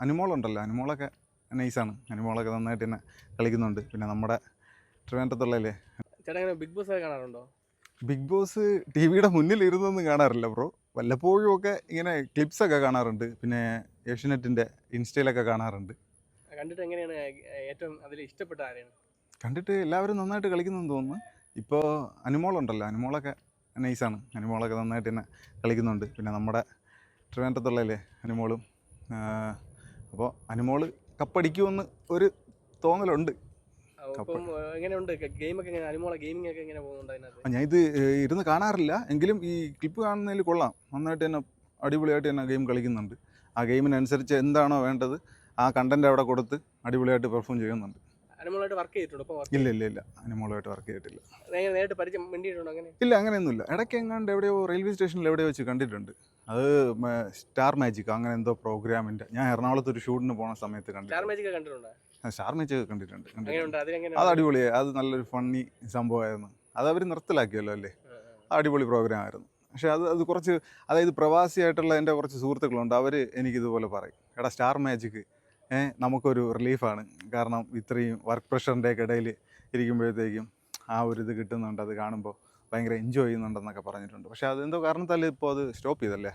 അനിമോളുണ്ടല്ലോ. അനിമോളൊക്കെ നൈസാണ്. അനിമോളൊക്കെ നന്നായിട്ട് തന്നെ കളിക്കുന്നുണ്ട്. പിന്നെ നമ്മുടെ ട്രിവാൻഡ്രത്തുള്ളല്ലേ? ചേട്ടാ ബിഗ് ബോസ് ഒക്കെ കാണാറുണ്ടോ? ബിഗ് ബോസ് ടി വിയുടെ മുന്നിൽ ഇരുന്നൊന്നും കാണാറില്ല ബ്രോ. വല്ലപ്പോഴും ഒക്കെ ഇങ്ങനെ ക്ലിപ്സ് ഒക്കെ കാണാറുണ്ട്. പിന്നെ ഏഷ്യനെറ്റിന്റെ ഇൻസ്റ്റയിലൊക്കെ കാണാറുണ്ട്. കണ്ടിട്ട് എങ്ങനെയാണ്? ഏറ്റവും അതിൽ ഇഷ്ടപ്പെട്ട ആരെയാണ് കണ്ടിട്ട് എല്ലാവരും നന്നായിട്ട് കളിക്കുന്നെന്ന് തോന്നുന്നു. ഇപ്പോൾ അനിമോളുണ്ടല്ലോ. അനിമോളൊക്കെ നൈസാണ്. അനിമോളൊക്കെ നന്നായിട്ട് തന്നെ കളിക്കുന്നുണ്ട്. പിന്നെ നമ്മുടെ ട്രിവാൻഡ്രത്തുള്ളല്ലേ അനിമോളും? അപ്പോൾ അനുമോൾ കപ്പടിക്കുമെന്ന് ഒരു തോന്നലുണ്ട്. എങ്ങനെയുണ്ട്? ഗെയിമൊക്കെ എങ്ങനെ? അനിമോളെ ഗെയിമിംഗ് ഒക്കെ എങ്ങനെ പോകുന്നുണ്ട് അതിനകത്ത്? ഞാൻ ഇത് ഇരുന്ന് കാണാറില്ല. എങ്കിലും ഈ ക്ലിപ്പ് കാണുന്നതിൽ കൊള്ളാം. നന്നായിട്ട് തന്നെ അടിപൊളിയായിട്ട് തന്നെ ഗെയിം കളിക്കുന്നുണ്ട്. ആ ഗെയിമിനനുസരിച്ച് എന്താണോ വേണ്ടത് ആ കണ്ടന്റ് അവിടെ കൊടുത്ത് അടിപൊളിയായിട്ട് പെർഫോം ചെയ്യുന്നുണ്ട്. അനിമോളായിട്ട് വർക്ക് ചെയ്തിട്ടുണ്ടോ? ഇല്ല ഇല്ല ഇല്ല. വർക്ക് ചെയ്തിട്ടില്ല. നേരിട്ട് പരിചയം വേണ്ടിയിട്ടുണ്ടോ അങ്ങനെ? ഇല്ല അങ്ങനെയൊന്നുമില്ല. ഇടയ്ക്ക് എങ്ങാണ്ട് എവിടെയോ റെയിൽവേ സ്റ്റേഷനിൽ എവിടെയോ വെച്ച് കണ്ടിട്ടുണ്ട്. അത് സ്റ്റാർ മാജിക് അങ്ങനെ എന്തോ പ്രോഗ്രാമിന്റെ ഞാൻ എറണാകുളത്ത് ഒരു ഷൂട്ടിന് പോണ സമയത്ത് സ്റ്റാർ മാജിക് കണ്ടിട്ടുണ്ടോ? സ്റ്റാർ മാജിക് അത് അടിപൊളിയായി അത് നല്ലൊരു ഫണ്ണി സംഭവമായിരുന്നു. അത് അവർ നിർത്തലാക്കിയല്ലോ അല്ലേ? അടിപൊളി പ്രോഗ്രാം ആയിരുന്നു. പക്ഷേ അത് അത് കുറച്ച് അതായത് പ്രവാസിയായിട്ടുള്ള എന്റെ കുറച്ച് സുഹൃത്തുക്കളുണ്ട്. അവർ എനിക്കിതുപോലെ പറയും. എടാ സ്റ്റാർ മാജിക് നമുക്കൊരു റിലീഫാണ്. കാരണം ഇത്രയും വർക്ക് പ്രഷറിന്റെ ഒക്കെ ഇടയിൽ ഇരിക്കുമ്പോഴത്തേക്കും ആ ഒരു ഇത് കിട്ടുന്നുണ്ട്. അത് കാണുമ്പോൾ ഭയങ്കര എൻജോയ് ചെയ്യുന്നുണ്ടെന്നൊക്കെ പറഞ്ഞിട്ടുണ്ട്. പക്ഷേ അതെന്തോ കാരണത്താൽ ഇപ്പോൾ അത് സ്റ്റോപ്പ് ചെയ്തല്ലേ?